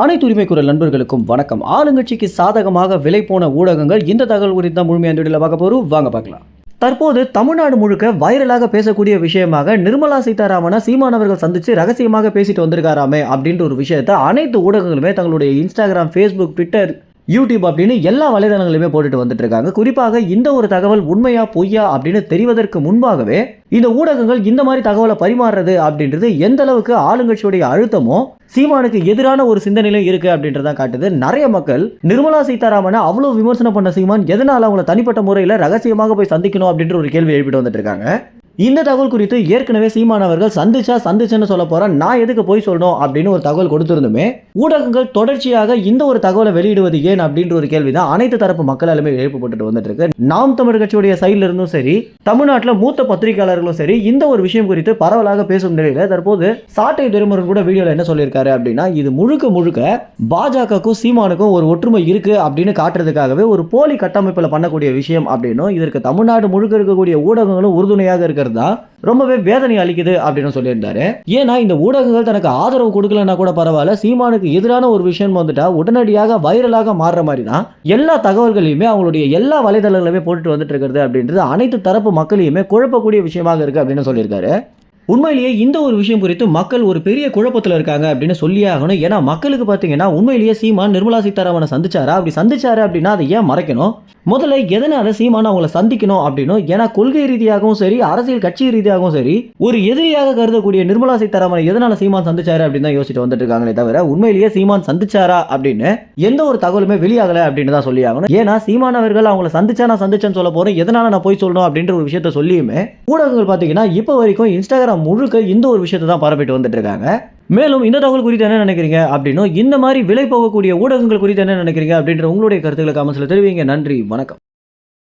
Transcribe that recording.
அனைத்து உரிமை குரல் நண்பர்களுக்கும் வணக்கம். ஆளுங்கட்சிக்கு சாதகமாக விலை போன ஊடகங்கள் இந்த தகவல் குறித்த தான் முழுமையான வீடியோவில் பார்க்க போகிறோம் வாங்க பார்க்கலாம். தற்போது தமிழ்நாடு முழுக்க வைரலாக பேசக்கூடிய விஷயமாக நிர்மலா சீதாராமனை சீமானவர்கள் சந்தித்து ரகசியமாக பேசிட்டு வந்திருக்காராமே அப்படின்ற ஒரு விஷயத்தை அனைத்து ஊடகங்களுமே தங்களுடைய இன்ஸ்டாகிராம் ஃபேஸ்புக் ட்விட்டர் யூடியூப் அப்படின்னு எல்லா வலைதளங்களுமே போட்டுட்டு வந்துட்டு இருக்காங்க குறிப்பாக இந்த ஒரு தகவல் உண்மையா பொய்யா அப்படின்னு தெரிவதற்கு முன்பாகவே இந்த ஊடகங்கள் இந்த மாதிரி தகவலை பரிமாறுறது அப்படின்றது எந்த அளவுக்கு ஆளுங்கட்சியுடைய அழுத்தமோ சீமானுக்கு எதிரான ஒரு சிந்தனையிலும் இருக்கு அப்படின்றதான் காட்டுது. நிறைய மக்கள் நிர்மலா சீதாராமனை அவ்வளோ விமர்சனம் பண்ண சீமான் எதனால அவங்கள தனிப்பட்ட முறையில் ரகசியமாக போய் சந்திக்கணும் அப்படின்ற ஒரு கேள்வி எழுப்பிட்டு வந்துட்டு இருக்காங்க இந்த தகவல் குறித்து ஏற்கனவே சீமான் அவர்கள் சந்திச்சா சந்திச்சுன்னு சொல்ல போறேன் நான் எதுக்கு போய் சொல்லணும் அப்படின்னு ஒரு தகவல் கொடுத்திருந்துமே ஊடகங்கள் தொடர்ச்சியாக இந்த ஒரு தகவலை வெளியிடுவது ஏன் அப்படின்ற ஒரு கேள்வி தான் அனைத்து தரப்பு மக்களாலுமே எழுப்பப்பட்டு வந்துட்டு இருக்கு நாம் தமிழ் கட்சியுடைய சைட்ல இருந்தும் சரி தமிழ்நாட்டில் மூத்த பத்திரிகையாளர்களும் சரி இந்த ஒரு விஷயம் குறித்து பரவலாக பேசும் நிலையில தற்போது சாட்டை துரைமுருகன் கூட வீடியோல என்ன சொல்லியிருக்காரு அப்படின்னா இது முழுக்க முழுக்க பாஜகக்கும் சீமானுக்கும் ஒரு ஒற்றுமை இருக்கு அப்படின்னு காட்டுறதுக்காகவே ஒரு போலி கட்டமைப்பில் பண்ணக்கூடிய விஷயம் அப்படின்னும் இதற்கு தமிழ்நாடு முழுக்க இருக்கக்கூடிய ஊடகங்களும் உறுதுணையாக இருக்கிறது. தான் ரொம்பவே வேதனை அளிக்குது அப்படின்னு சொல்லியிருந்தாரு. ஏன்னா இந்த ஊடகங்கள் தனக்கு ஆதரவு கொடுக்கலன்னா கூட பரவாயில்ல சீமானுக்கு எதிரான ஒரு விஷயம் வந்துட்டா உடனடியாக வைரலாக மாறுற மாதிரி தான் எல்லா தகவல்களையுமே அவங்களுடைய எல்லா வலைதளங்களுமே போட்டுட்டு வந்துட்டு இருக்கிறது அப்படின்றது அனைத்து தரப்பு மக்களையுமே குழப்பக்கூடிய விஷயமாக இருக்கு அப்படின்னு சொல்லியிருக்காரு. உண்மையிலேயே இந்த ஒரு விஷயம் குறித்து மக்கள் ஒரு பெரிய குழப்பத்தில் இருக்காங்க அப்படின்னு சொல்லியே ஆகணும். ஏன்னா மக்களுக்கு பார்த்தீங்கன்னா உண்மையிலேயே சீமான் நிர்மலா சீதாராமனை சந்திச்சாரா? அப்படி சந்திச்சாரு அப்படின்னா அதை ஏன் மறைக்கணும்? முதல்ல எதனால சீமான் அவங்கள சந்திக்கணும் அப்படின்னும் ஏன்னா கொள்கை ரீதியாகவும் சரி அரசியல் கட்சி ரீதியாகவும் சரி ஒரு எதிரியாக கருதக்கூடிய நிர்மலா சீதாராமனை எதனால சீமான் சந்திச்சாரு அப்படின்னு தான் யோசிச்சுட்டு வந்துட்டு இருக்காங்களே தவிர உண்மையிலேயே சீமான் சந்திச்சாரா அப்படின்னு எந்த ஒரு தகவலுமே வெளியாகல அப்படின்னு தான் சொல்லி ஆகணும். ஏன்னா சீமான் அவர்கள் அவங்கள சந்திச்சா நான் சந்திச்சேன்னு சொல்ல போறேன் எதனால நான் போய் சொல்லணும் அப்படின்ற ஒரு விஷயத்த சொல்லியுமே ஊடகங்கள் பார்த்தீங்கன்னா இப்போ வரைக்கும் இன்ஸ்டாகிராம் முழுக்க இந்த ஒரு விஷயத்தை தான் பரப்பிட்டு வந்துட்டு இருக்காங்க. மேலும் இந்த தகவல் குறித்து என்ன நினைக்கிறீங்க அப்படின்னும் இந்த மாதிரி விலை போகக்கூடிய ஊடகங்கள் குறித்து என்ன நினைக்கிறீங்க அப்படின்ற உங்களுடைய கருத்துக்களை கமெண்ட்ஸில் தெரிவிங்க. நன்றி வணக்கம்.